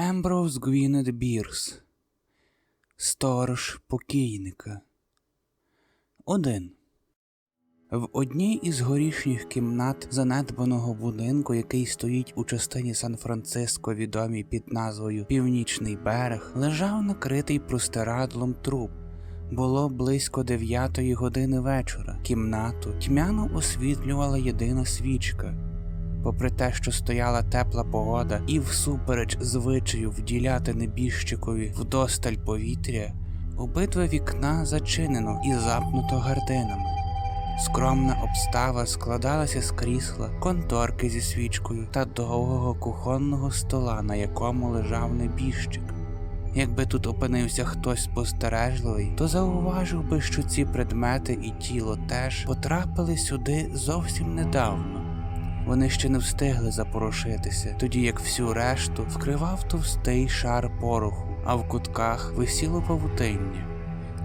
Емброуз Гвінет Бірс Сторож покійника. 1. В одній із горішніх кімнат занедбаного будинку, який стоїть у частині Сан-Франциско, відомій під назвою Північний берег, лежав накритий простирадлом труп. Було близько дев'ятої години вечора. Кімнату тьмяно освітлювала єдина свічка. Попри те, що стояла тепла погода, і всупереч звичаю вділяти небіжчикові вдосталь повітря, обидва вікна зачинено і запнуто гардинами. Скромна обстава складалася з крісла, конторки зі свічкою та довгого кухонного стола, на якому лежав небіжчик. Якби тут опинився хтось спостережливий, то зауважив би, що ці предмети і тіло теж потрапили сюди зовсім недавно. Вони ще не встигли запорошитися, тоді як всю решту вкривав товстий шар пороху, а в кутках висіло павутиння.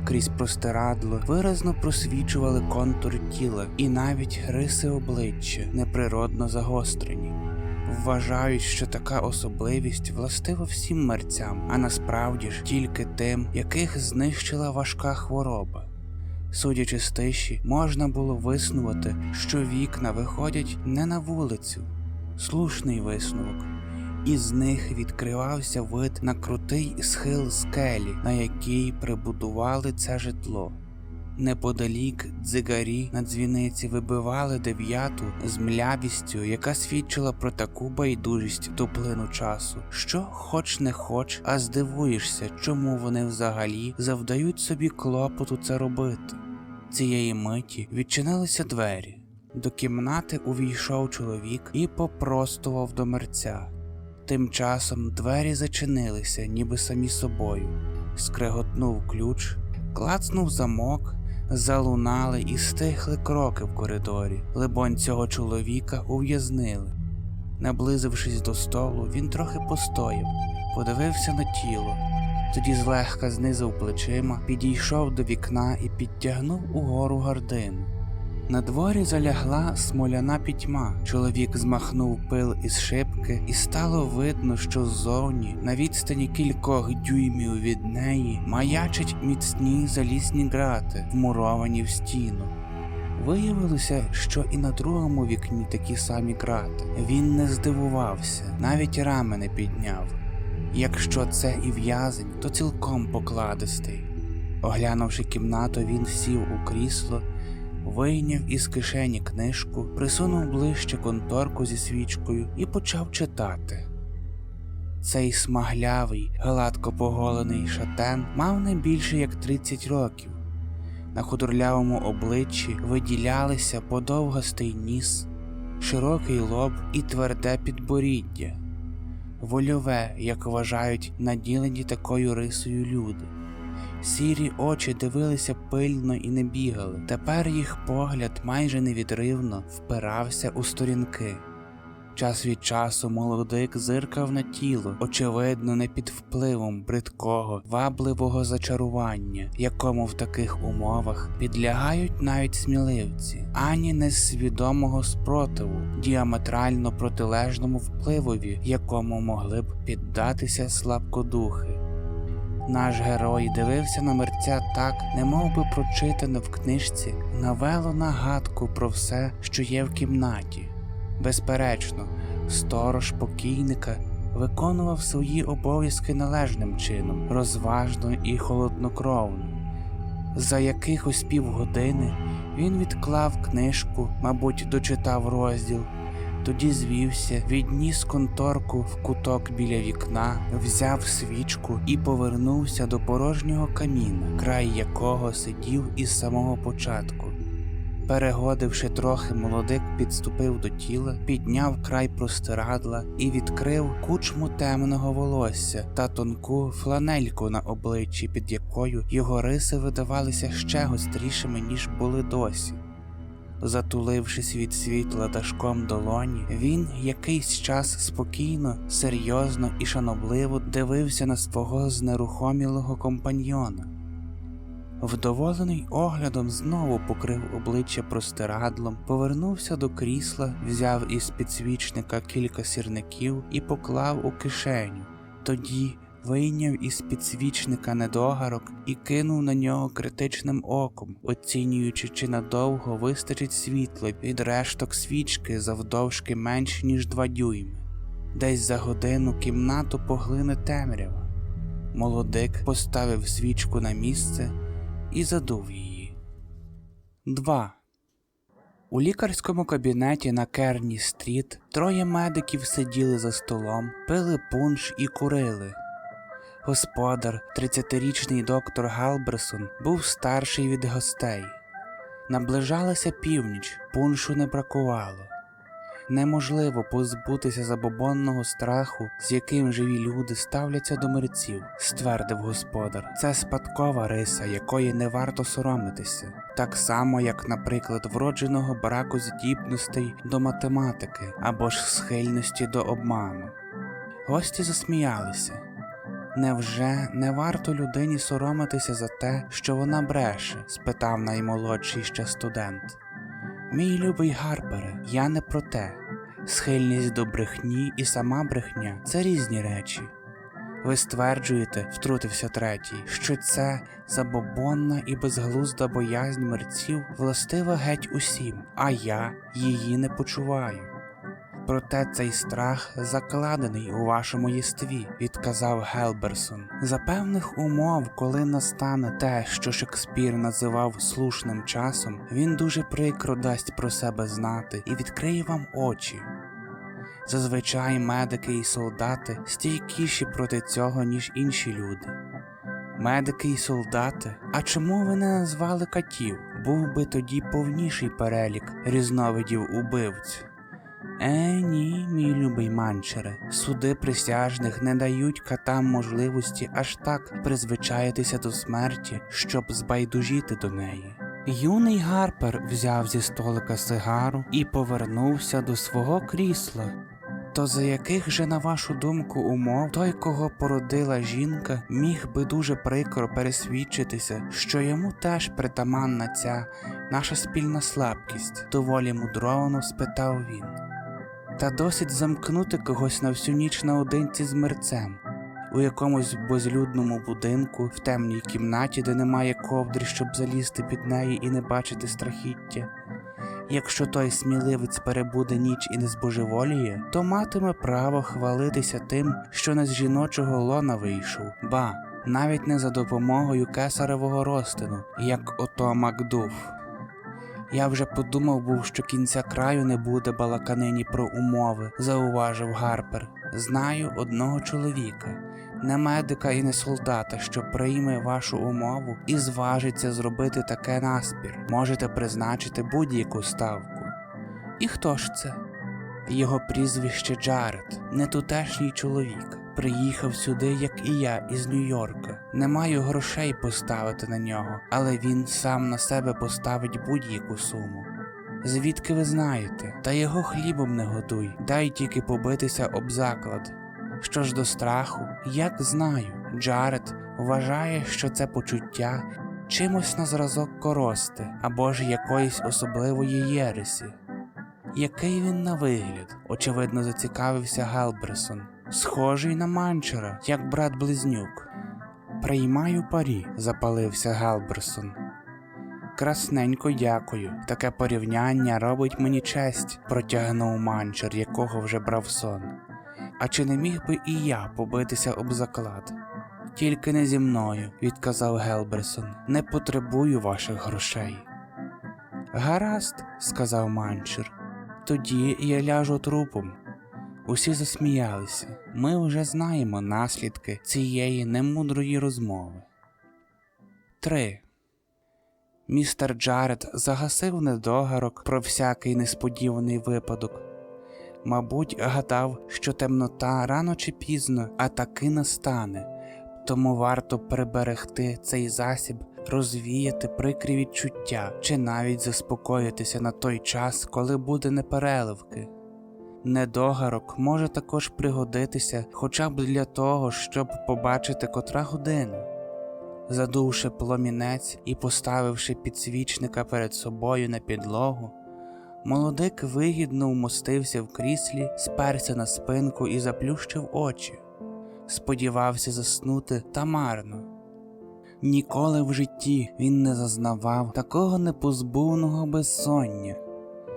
Крізь простирадло виразно просвічували контур тіла і навіть риси обличчя неприродно загострені. Вважають, що така особливість властива всім мерцям, а насправді ж тільки тим, яких знищила важка хвороба. Судячи з тиші, можна було виснувати, що вікна виходять не на вулицю. Слушний висновок. Із них відкривався вид на крутий схил скелі, на якій прибудували це житло. Неподалік дзигарі на дзвіниці вибивали дев'яту з млявістю, яка свідчила про таку байдужість до плину часу, що, хоч не хоч, а здивуєшся, чому вони взагалі завдають собі клопоту це робити. Цієї миті відчинилися двері. До кімнати увійшов чоловік і попростував до мерця. Тим часом двері зачинилися, ніби самі собою. Скреготнув ключ, клацнув замок, залунали і стихли кроки в коридорі. Либонь цього чоловіка ув'язнили. Наблизившись до столу, він трохи постояв, подивився на тіло. Тоді злегка знизив плечима, підійшов до вікна і підтягнув угору гардину. На дворі залягла смоляна пітьма. Чоловік змахнув пил із шибки, і стало видно, що ззовні, на відстані кількох дюймів від неї, маячать міцні залізні грати, вмуровані в стіну. Виявилося, що і на другому вікні такі самі грати. Він не здивувався, навіть рами не підняв. Якщо це і в'язень, то цілком покладистий. Оглянувши кімнату, він сів у крісло, вийняв із кишені книжку, присунув ближче конторку зі свічкою і почав читати. Цей смаглявий, гладко поголений шатен мав не більше як 30 років. На худорлявому обличчі виділялися подовгастий ніс, широкий лоб і тверде підборіддя вольове, як вважають наділені такою рисою люди. Сірі очі дивилися пильно і не бігали. Тепер їх погляд майже невідривно впирався у сторінки. Час від часу молодик зиркав на тіло, очевидно, не під впливом бридкого, вабливого зачарування, якому в таких умовах підлягають навіть сміливці, ані несвідомого спротиву, діаметрально протилежному впливові, якому могли б піддатися слабкодухи. Наш герой дивився на мерця так, немов би прочитане в книжці навело нагадку про все, що є в кімнаті. Безперечно, сторож покійника виконував свої обов'язки належним чином, розважно і холоднокровно. За якихось півгодини він відклав книжку, мабуть, дочитав розділ, тоді звівся, відніс конторку в куток біля вікна, взяв свічку і повернувся до порожнього каміна, край якого сидів із самого початку. Перегодивши трохи, молодик підступив до тіла, підняв край простирадла і відкрив кучму темного волосся та тонку фланельку на обличчі, під якою його риси видавалися ще гострішими, ніж були досі. Затулившись від світла дашком долоні, він якийсь час спокійно, серйозно і шанобливо дивився на свого знерухомілого компаньйона. Вдоволений оглядом знову покрив обличчя простирадлом, повернувся до крісла, взяв із підсвічника кілька сірників і поклав у кишеню. Тоді вийняв із підсвічника недогарок і кинув на нього критичним оком, оцінюючи, чи надовго вистачить світла від решток свічки завдовжки менш ніж два дюйми. Десь за годину кімнату поглине темрява. Молодик поставив свічку на місце і задув її. 2. У лікарському кабінеті на Керні стріт троє медиків сиділи за столом, пили пунш і курили. Господар, 30-річний доктор Галберсон, був старший від гостей. Наближалася північ, пуншу не бракувало. Неможливо позбутися забобонного страху, з яким живі люди ставляться до мерців, ствердив господар. Це спадкова риса, якої не варто соромитися, так само, як, наприклад, вродженого браку здібностей до математики або ж схильності до обману. Гості засміялися. Невже не варто людині соромитися за те, що вона бреше? спитав наймолодший ще студент. Мій любий Гарпере, я не про те. Схильність до брехні і сама брехня це різні речі. Ви стверджуєте, втрутився третій, що це забобонна і безглузда боязнь мерців властива геть усім, а я її не почуваю. Проте цей страх закладений у вашому єстві, відказав Гелберсон. За певних умов, коли настане те, що Шекспір називав слушним часом, він дуже прикро дасть про себе знати і відкриє вам очі. Зазвичай медики і солдати стійкіші проти цього, ніж інші люди. Медики і солдати, а чому ви не назвали катів? Був би тоді повніший перелік різновидів убивць. Е, ні, мій любий манчере, суди присяжних не дають катам можливості аж так призвичаїтися до смерті, щоб збайдужіти до неї. Юний Гарпер взяв зі столика сигару і повернувся до свого крісла. То за яких же, на вашу думку, умов той, кого породила жінка, міг би дуже прикро пересвідчитися, що йому теж притаманна ця наша спільна слабкість, доволі мудровано спитав він. Та досить замкнути когось на всю ніч наодинці з мерцем, у якомусь безлюдному будинку, в темній кімнаті, де немає ковдри, щоб залізти під неї і не бачити страхіття. Якщо той сміливець перебуде ніч і не збожеволіє, то матиме право хвалитися тим, що не з жіночого лона вийшов, ба, навіть не за допомогою кесаревого розтину, як ото Макдуф. Я вже подумав був, що кінця краю не буде балаканині про умови, зауважив Гарпер. Знаю одного чоловіка, не медика і не солдата, що прийме вашу умову і зважиться зробити таке наспір. Можете призначити будь-яку ставку. І хто ж це? Його прізвище Джаред, не тутешній чоловік. Приїхав сюди, як і я, із Нью-Йорка. Не маю грошей поставити на нього, але він сам на себе поставить будь-яку суму. Звідки ви знаєте? Та його хлібом не годуй, дай тільки побитися об заклад. Що ж до страху, як знаю, Джаред вважає, що це почуття чимось на зразок корости або ж якоїсь особливої єресі. Який він на вигляд, очевидно, зацікавився Гелберсон. Схожий на манчера, як брат близнюк. Приймаю парі, запалився Гелберсон. Красненько дякую. Таке порівняння робить мені честь, протягнув манчер, якого вже брав сон. А чи не міг би і я побитися об заклад? Тільки не зі мною, відказав Гелберсон. Не потребую ваших грошей. Гаразд, сказав манчер. Тоді я ляжу трупом. Усі засміялися. Ми вже знаємо наслідки цієї немудрої розмови. 3. Містер Джаред загасив недогарок про всякий несподіваний випадок. Мабуть, гадав, що темнота рано чи пізно, а таки настане, тому варто приберегти цей засіб, розвіяти прикрі відчуття чи навіть заспокоїтися на той час, коли буде непереливки. Недогарок може також пригодитися хоча б для того, щоб побачити котра година. Задувши пломінець і поставивши підсвічника перед собою на підлогу, молодик вигідно вмостився в кріслі, сперся на спинку і заплющив очі. сподівався заснути та марно. Ніколи в житті він не зазнавав такого непозбувного безсоння.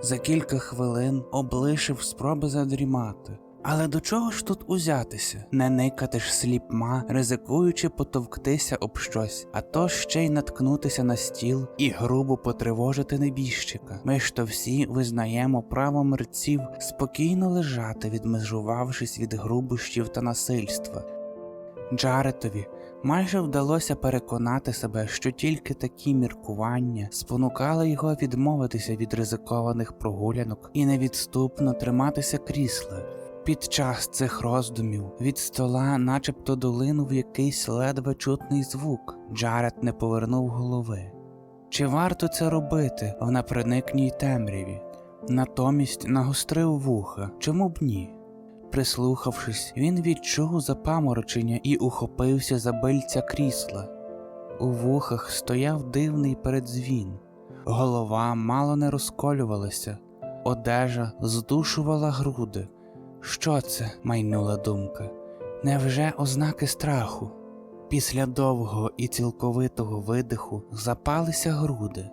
За кілька хвилин облишив спроби задрімати. Але до чого ж тут узятися? Не никати ж сліпма, ризикуючи потовктися об щось, а то ще й наткнутися на стіл і грубо потривожити небіжчика. Ми ж то всі визнаємо право мерців спокійно лежати, відмежувавшись від грубощів та насильства. Джаретові майже вдалося переконати себе, що тільки такі міркування спонукали його відмовитися від ризикованих прогулянок і невідступно триматися крісла. Під час цих роздумів від стола начебто долинув якийсь ледве чутний звук. Джаред не повернув голови. Чи варто це робити в непроникній темряві? Натомість нагострив вуха, чому б ні? Прислухавшись, він відчув запаморочення і ухопився за бильця крісла. У вухах стояв дивний передзвін, голова мало не розколювалася, одежа здушувала груди. Що це? майнула думка. Невже ознаки страху? Після довгого і цілковитого видиху запалися груди.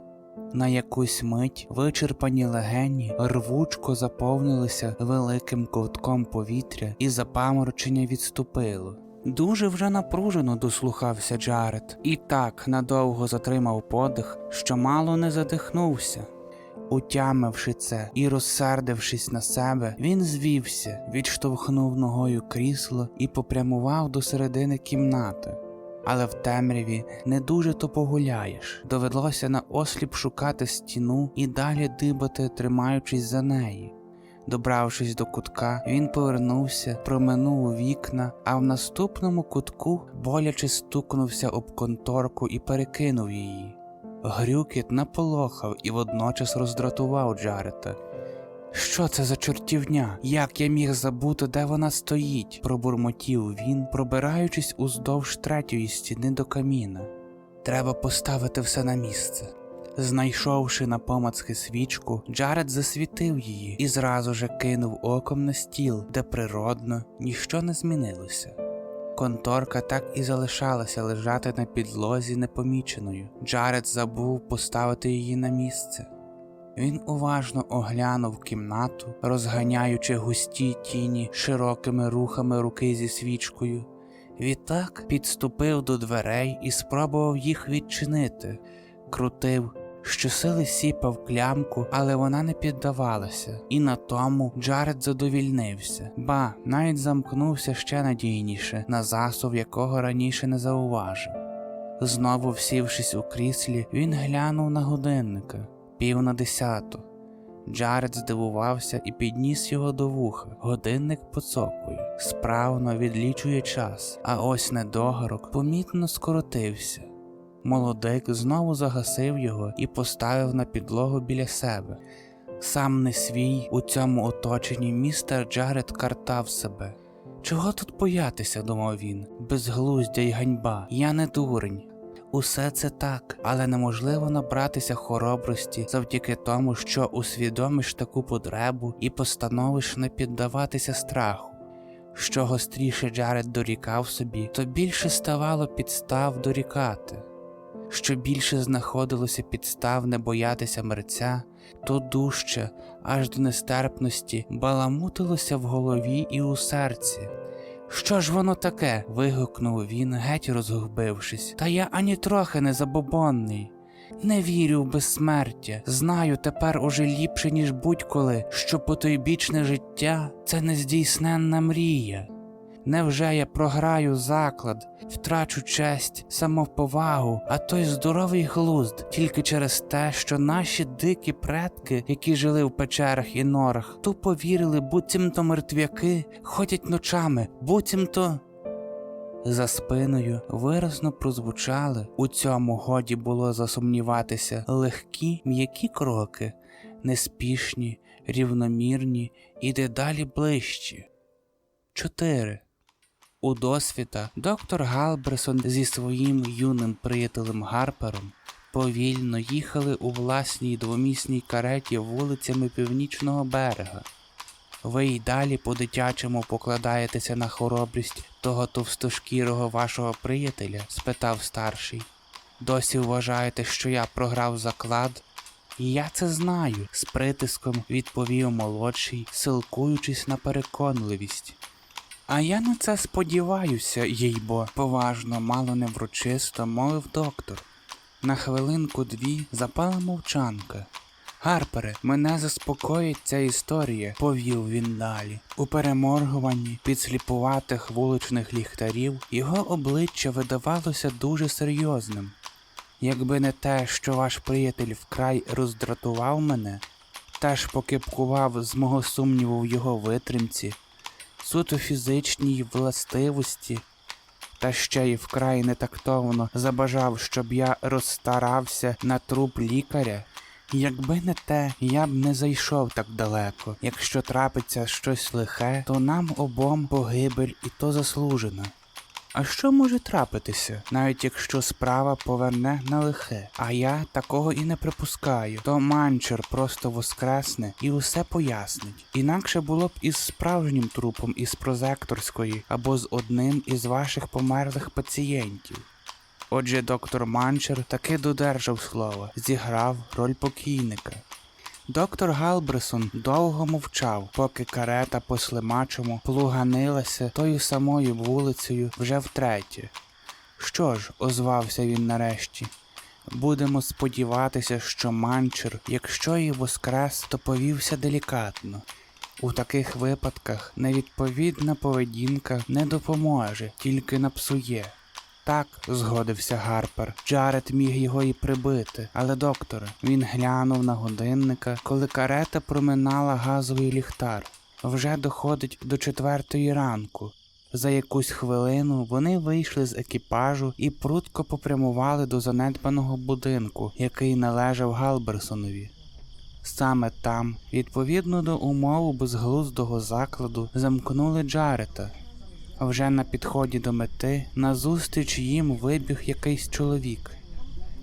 На якусь мить вичерпані легені рвучко заповнилися великим ковтком повітря, і запаморочення відступило. Дуже вже напружено дослухався Джаред, і так надовго затримав подих, що мало не задихнувся. Утямивши це і розсердившись на себе, він звівся, відштовхнув ногою крісло і попрямував до середини кімнати. Але в темряві не дуже то погуляєш. Довелося на осліп шукати стіну і далі дибати, тримаючись за неї. Добравшись до кутка, він повернувся, проминув вікна, а в наступному кутку боляче стукнувся об конторку і перекинув її. Грюкіт наполохав і водночас роздратував Джарета. Що це за чортівня? Як я міг забути, де вона стоїть? пробурмотів він, пробираючись уздовж третьої стіни до каміна. Треба поставити все на місце. Знайшовши на помацки свічку, Джаред засвітив її і зразу же кинув оком на стіл, де природно ніщо не змінилося. Конторка так і залишалася лежати на підлозі непоміченою. Джаред забув поставити її на місце. Він уважно оглянув кімнату, розганяючи густі тіні широкими рухами руки зі свічкою. Відтак підступив до дверей і спробував їх відчинити, крутив, щосили сіпав клямку, але вона не піддавалася, і на тому Джаред задовільнився, ба навіть замкнувся ще надійніше, на засув якого раніше не зауважив. Знову всівшись у кріслі, він глянув на годинника пів на десяту. Джаред здивувався і підніс його до вуха. Годинник поцокує, справно відлічує час, а ось недогорок помітно скоротився. Молодик знову загасив його і поставив на підлогу біля себе. Сам не свій у цьому оточенні містер Джаред картав себе. Чого тут боятися, думав він, безглуздя й ганьба, я не дурень. Усе це так, але неможливо набратися хоробрості завдяки тому, що усвідомиш таку потребу і постановиш не піддаватися страху. Що гостріше Джаред дорікав собі, то більше ставало підстав дорікати. Що більше знаходилося підстав не боятися мерця, то дужче, аж до нестерпності, баламутилося в голові і у серці. Що ж воно таке? вигукнув він, геть розгубившись. Та я ані трохи не забобонний. Не вірю в безсмертя. Знаю тепер уже ліпше, ніж будь-коли, що потойбічне життя це нездійсненна мрія. Невже я програю заклад, втрачу честь, самоповагу, а той здоровий глузд тільки через те, що наші дикі предки, які жили в печерах і норах, тупо вірили, буцімто мертвяки ходять ночами, буцімто. За спиною виразно прозвучали, у цьому годі було засумніватися легкі м'які кроки, неспішні, рівномірні і дедалі ближчі. Чотири. У досвіта доктор Галбресон зі своїм юним приятелем Гарпером повільно їхали у власній двомісній кареті вулицями північного берега. Ви й далі по-дитячому покладаєтеся на хоробрість того товстошкірого вашого приятеля? спитав старший. Досі вважаєте, що я програв заклад? Я це знаю, з притиском відповів молодший, силкуючись на переконливість. А я на це сподіваюся, їй-бо, поважно, мало не врочисто, мовив доктор. На хвилинку дві запала мовчанка. Гарпере, мене заспокоїть ця історія, повів він далі. У переморгуванні підсліпуватих вуличних ліхтарів його обличчя видавалося дуже серйозним. Якби не те, що ваш приятель вкрай роздратував мене, теж покипкував з мого сумніву в його витримці, суто фізичній властивості, та ще й вкрай нетактовно забажав, щоб я розстарався на труп лікаря. Якби не те, я б не зайшов так далеко. Якщо трапиться щось лихе, то нам обом погибель і то заслужена. А що може трапитися, навіть якщо справа поверне на лихе, а я такого і не припускаю, то манчер просто воскресне і усе пояснить. Інакше було б із справжнім трупом із прозекторської або з одним із ваших померлих пацієнтів. Отже, доктор Манчер таки додержав слова, зіграв роль покійника. Доктор Галбресон довго мовчав, поки карета по слимачому плуганилася тою самою вулицею вже втретє. Що ж, озвався він нарешті. Будемо сподіватися, що манчер, якщо і воскрес, то повівся делікатно. У таких випадках невідповідна поведінка не допоможе, тільки напсує. Так, згодився Гарпер. Джаред міг його і прибити. Але докторе, він глянув на годинника, коли карета проминала газовий ліхтар. Вже доходить до четвертої ранку. За якусь хвилину вони вийшли з екіпажу і прудко попрямували до занедбаного будинку, який належав Галберсонові. Саме там, відповідно до умов безглуздого закладу, замкнули Джарета. А вже на підході до мети назустріч їм вибіг якийсь чоловік.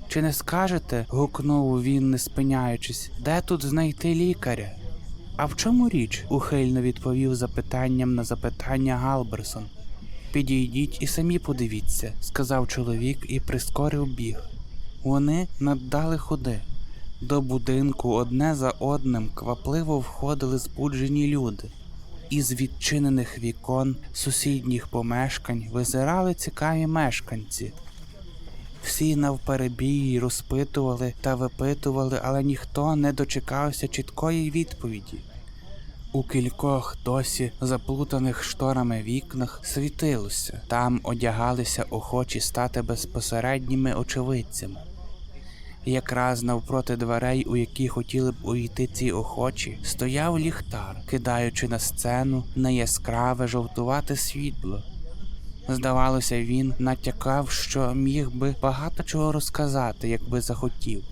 Чи не скажете? гукнув він, не спиняючись, де тут знайти лікаря? А в чому річ? ухильно відповів запитанням на запитання Галберсон. Підійдіть і самі подивіться, сказав чоловік і прискорив біг. Вони наддали ходи. До будинку одне за одним квапливо входили збуджені люди. Із відчинених вікон сусідніх помешкань визирали цікаві мешканці. Всі навперебій розпитували та випитували, але ніхто не дочекався чіткої відповіді. У кількох досі заплутаних шторами вікнах світилося, там одягалися охочі стати безпосередніми очевидцями. Якраз навпроти дверей, у які хотіли б увійти ці охочі, стояв ліхтар, кидаючи на сцену неяскраве жовтувате світло. Здавалося, він натякав, що міг би багато чого розказати, якби захотів.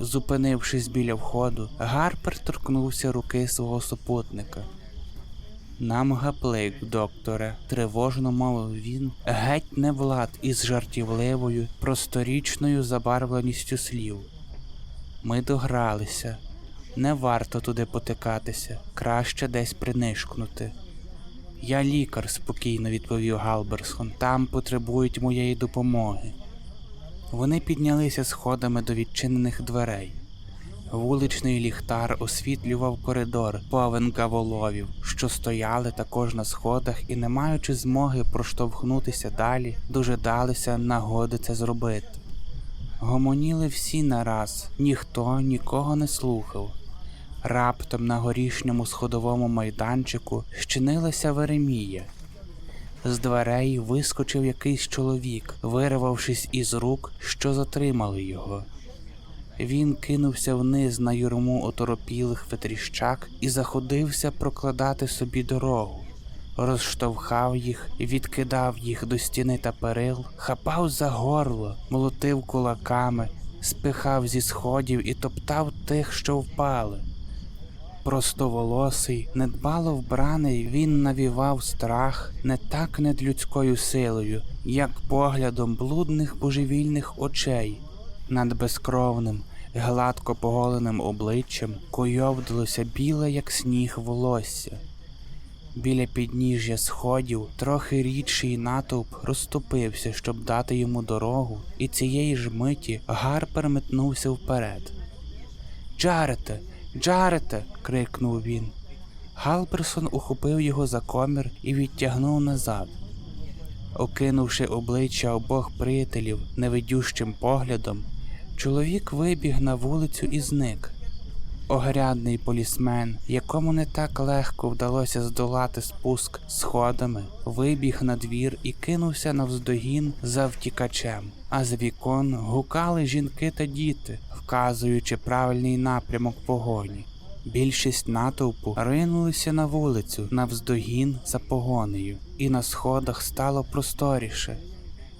Зупинившись біля входу, Гарпер торкнувся руки свого супутника. Нам гаплик, докторе, тривожно мовив він, геть не влад із жартівливою, просторічною забарвленістю слів. Ми догралися, не варто туди потикатися, краще десь принишкнути. Я лікар, спокійно відповів Галберсон, там потребують моєї допомоги. Вони піднялися сходами до відчинених дверей. Вуличний ліхтар освітлював коридор повен каволовів, що стояли також на сходах і, не маючи змоги проштовхнутися далі, дожидалися нагоди це зробити. Гомоніли всі нараз, ніхто нікого не слухав. Раптом на горішньому сходовому майданчику щинилася Веремія. З дверей вискочив якийсь чоловік, вирвавшись із рук, що затримали його. Він кинувся вниз на юрму оторопілих ветріщак і заходився прокладати собі дорогу. Розштовхав їх, відкидав їх до стіни та перил, хапав за горло, молотив кулаками, спихав зі сходів і топтав тих, що впали. Простоволосий, недбало вбраний, він навівав страх не так над людською силою, як поглядом блудних божевільних очей, над безкровним, гладко поголеним обличчям койовдилося біле, як сніг волосся. Біля підніжжя сходів трохи рідший натовп розступився, щоб дати йому дорогу, і цієї ж миті Гарпер метнувся вперед. Джарете, Джарете. крикнув він. Галперсон ухопив його за комір і відтягнув назад. Окинувши обличчя обох приятелів невидющим поглядом, чоловік вибіг на вулицю і зник. Огрядний полісмен, якому не так легко вдалося здолати спуск сходами, вибіг на двір і кинувся навздогін за втікачем, а з вікон гукали жінки та діти, вказуючи правильний напрямок погоні. Більшість натовпу ринулися на вулицю навздогін за погонею, і на сходах стало просторіше.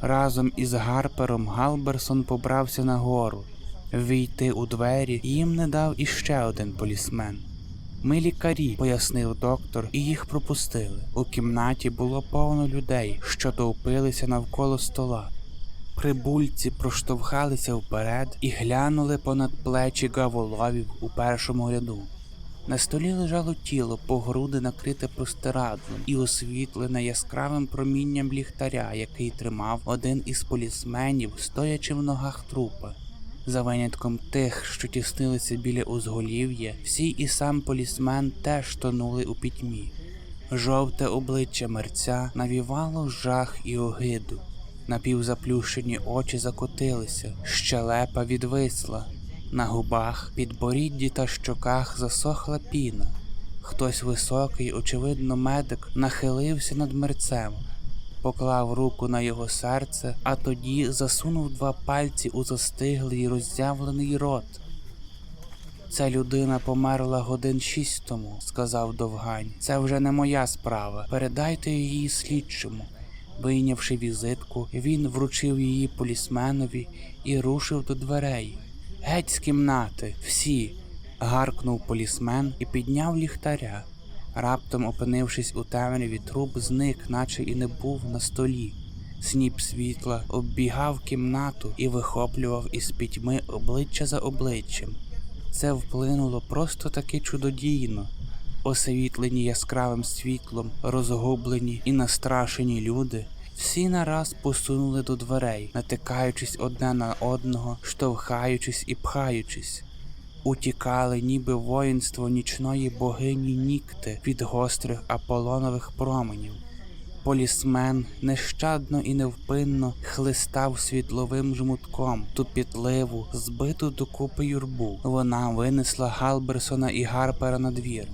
Разом із Гарпером Галберсон побрався нагору. Війти у двері їм не дав іще один полісмен. Ми лікарі, пояснив доктор, і їх пропустили. У кімнаті було повно людей, що товпилися навколо стола. Прибульці проштовхалися вперед і глянули понад плечі гаволовів у першому ряду. На столі лежало тіло, по груди накрите простирадлом і освітлене яскравим промінням ліхтаря, який тримав один із полісменів, стоячи в ногах трупа. За винятком тих, що тіснилися біля узголів'я, всі і сам полісмен теж тонули у пітьмі. Жовте обличчя мерця навівало жах і огиду. Напівзаплющені очі закотилися, щелепа відвисла. На губах, підборідді та щоках засохла піна. Хтось високий, очевидно, медик, нахилився над мерцем, поклав руку на його серце, а тоді засунув два пальці у застиглий роззявлений рот. Ця людина померла годин шість тому, сказав Довгань. Це вже не моя справа. Передайте її слідчому. Вийнявши візитку, він вручив її полісменові і рушив до дверей. Геть з кімнати, всі. гаркнув полісмен і підняв ліхтаря. Раптом, опинившись у темряві, труп зник, наче і не був на столі. Сніп світла оббігав кімнату і вихоплював із пітьми обличчя за обличчям. Це вплинуло просто таки чудодійно. Освітлені яскравим світлом, розгублені і настрашені люди, всі нараз посунули до дверей, натикаючись одне на одного, штовхаючись і пхаючись. Утікали, ніби воїнство нічної богині Нікти від гострих аполонових променів. Полісмен нещадно і невпинно хлистав світловим жмутком ту пітливу, збиту докупи юрбу. Вона винесла Галберсона і Гарпера на двір.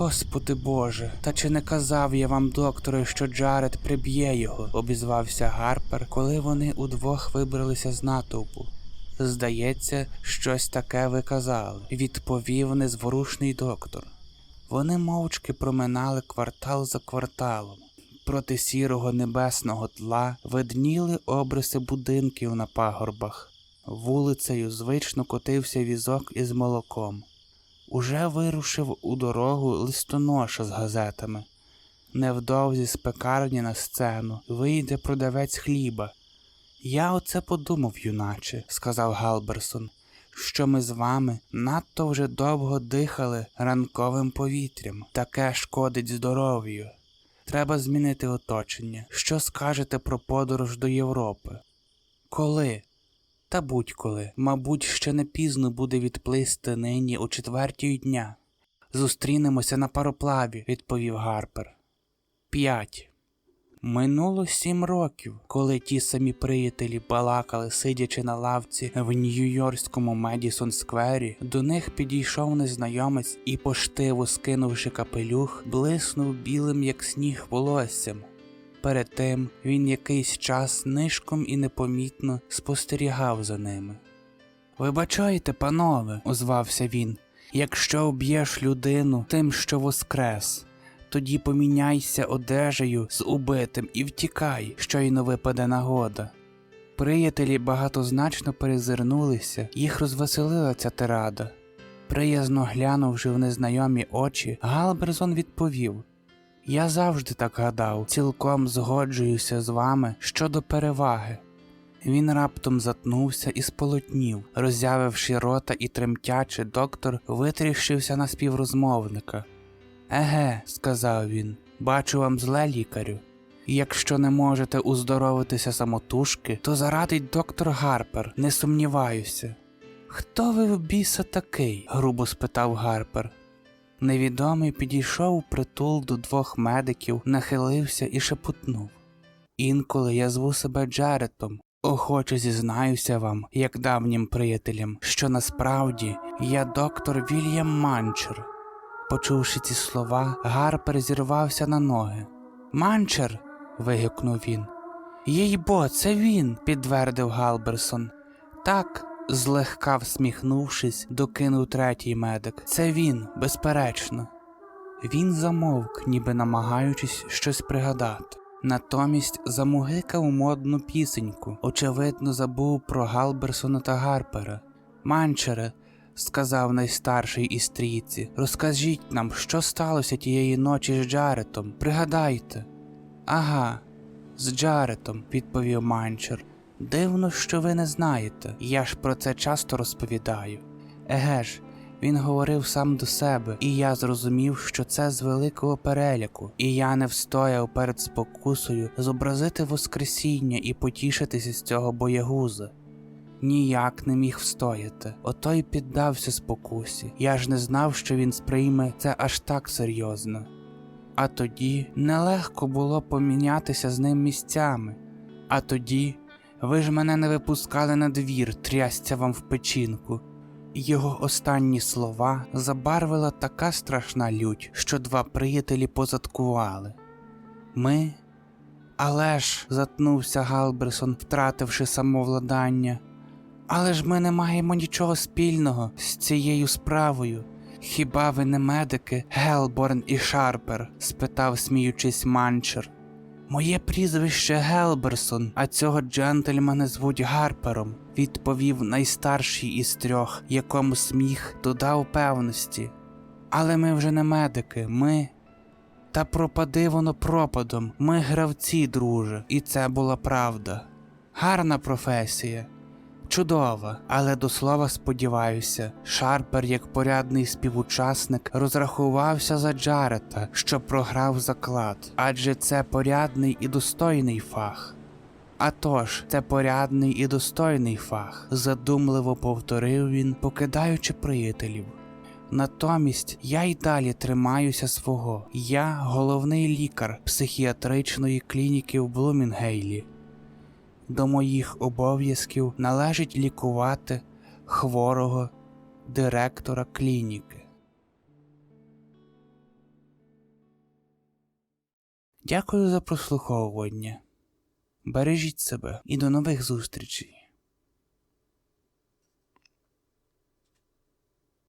Господи Боже, та чи не казав я вам, докторе, що Джаред приб'є його? обізвався Гарпер, коли вони удвох вибралися з натовпу. Здається, щось таке ви казали, відповів незворушний доктор. Вони мовчки проминали квартал за кварталом. Проти сірого небесного тла видніли обриси будинків на пагорбах. Вулицею звично котився візок із молоком. Уже вирушив у дорогу листоноша з газетами. Невдовзі з пекарні на сцену вийде продавець хліба. Я оце подумав, юначе, сказав Галберсон, що ми з вами надто вже довго дихали ранковим повітрям. Таке шкодить здоров'ю. Треба змінити оточення. Що скажете про подорож до Європи? Коли? Та будь-коли. Мабуть, ще не пізно буде відплисти нині о четвертій дня. Зустрінемося на пароплаві, відповів Гарпер. П'ять. Минуло сім років, коли ті самі приятелі балакали, сидячи на лавці в Нью-Йоркському Медісон Сквері, до них підійшов незнайомець і, поштиво скинувши капелюх, блиснув білим, як сніг волоссям. Перед тим він якийсь час нишком і непомітно спостерігав за ними. Вибачайте, панове, озвався він, якщо вб'єш людину тим, що воскрес, тоді поміняйся одежею з убитим і втікай, щойно випаде нагода. Приятелі багатозначно перезирнулися, їх розвеселила ця тирада. Приязно глянувши в незнайомі очі, Галберзон відповів Я завжди так гадав, цілком згоджуюся з вами щодо переваги. Він раптом затнувся і сполотнів, роззявивши рота і тремтячи, доктор витріщився на співрозмовника. Еге, сказав він, бачу вам зле лікарю. Якщо не можете уздоровитися самотужки, то зарадить доктор Гарпер, не сумніваюся. Хто ви в біса такий? грубо спитав Гарпер. Невідомий підійшов у притул до двох медиків, нахилився і шепотнув. Інколи я зву себе Джаретом, охоче зізнаюся вам, як давнім приятелям, що насправді я доктор Вільям Манчер. Почувши ці слова, Гарпер зірвався на ноги. Манчер. вигукнув він. Їй бо, це він, підтвердив Галберсон. Так, злегка всміхнувшись, докинув третій медик. Це він, безперечно. Він замовк, ніби намагаючись щось пригадати. Натомість замугикав модну пісеньку, очевидно, забув про Галберсона та Гарпера. Манчере, сказав найстарший із трійці, розкажіть нам, що сталося тієї ночі з Джаретом. Пригадайте. Ага, з Джаретом, відповів Манчер. Дивно, що ви не знаєте. Я ж про це часто розповідаю. Еге ж, він говорив сам до себе, і я зрозумів, що це з великого переляку, і я не встояв перед спокусою зобразити Воскресіння і потішитися з цього боягуза. Ніяк не міг встояти, ото й піддався спокусі. Я ж не знав, що він сприйме це аж так серйозно. А тоді нелегко було помінятися з ним місцями. А тоді ви ж мене не випускали на двір, трясця вам в печінку. Його останні слова забарвила така страшна лють, що два приятелі позадкували. Ми. Але ж, затнувся Галберсон, втративши самовладання. Але ж ми не маємо нічого спільного з цією справою. Хіба ви не медики, Гелборн і Шарпер? спитав, сміючись Манчер. Моє прізвище Гелберсон, а цього джентльмена звуть Гарпером, відповів найстарший із трьох, якому сміх додав певності. Але ми вже не медики, ми. Та пропади воно пропадом, ми гравці, друже, і це була правда. Гарна професія. Чудова, але до слова сподіваюся, Шарпер, як порядний співучасник, розрахувався за Джарета, що програв заклад, адже це порядний і достойний фах. А тож, це порядний і достойний фах, задумливо повторив він, покидаючи приятелів. Натомість я й далі тримаюся свого. Я головний лікар психіатричної клініки в Блумінгейлі. До моїх обов'язків належить лікувати хворого директора клініки. Дякую за прослуховування. Бережіть себе і до нових зустрічей.